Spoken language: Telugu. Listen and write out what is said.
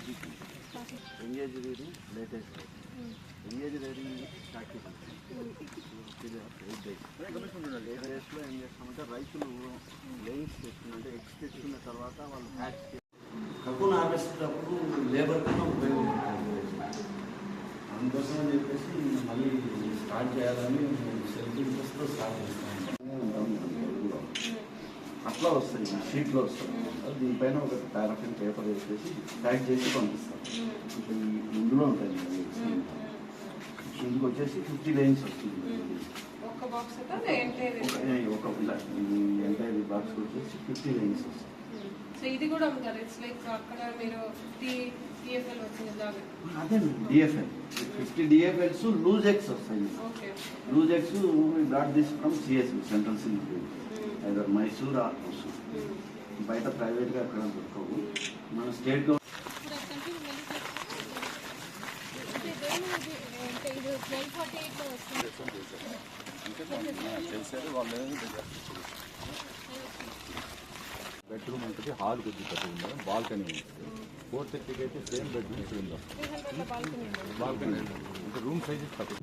Packet engage reading latest engage reading packet eight ఏం చేస్తామంటే రైతులు లెయిన్స్ తెచ్చుకుంటే ఎగ్స్ తెచ్చుకున్న తర్వాత వాళ్ళు హ్యాచ్ కక్కును ఆపేసేటప్పుడు లేబర్ కన్నా ఉపయోగపడుతుంది. అందుకోసం చెప్పేసి మళ్ళీ స్టార్ట్ చేయాలని సెల్ఫ్ అట్లా వస్తాయి షీట్లో వస్తాయి దీనిపైన ఒక పారాఫిన్ పేపర్ వేసేసి ప్యాక్ చేసి పంపిస్తాం. ఇప్పుడు ఈ ఇందులో ఉంటాయి ఇందుకు వచ్చేసి ఫిఫ్టీ లైన్స్ వస్తుంది. ఒక ఇలా ఎంటైర్ బాక్స్ వచ్చేసి ఫిఫ్టీ లైన్స్ దాని అదే DFL fifty DFLs loose eggs వస్తాయి. Okay loose eggs brought from CSB central silk either Mysore are Hosur బయట ప్రైవేట్గా ఎక్కడ దొరకవు మన స్టేట్ గవర్నమెంట్ బెడ్రూమ్ ఉంటుంది హాల్ కొద్ది పెద్ద ఉంది బాల్కనీ ఉంది ఫోర్ థర్టీకి అయితే సేమ్ బెడ్రూమ్ ఇక్కడ ఉందా బాల్కనీ అంటే రూమ్ సైజ్ తక్కువ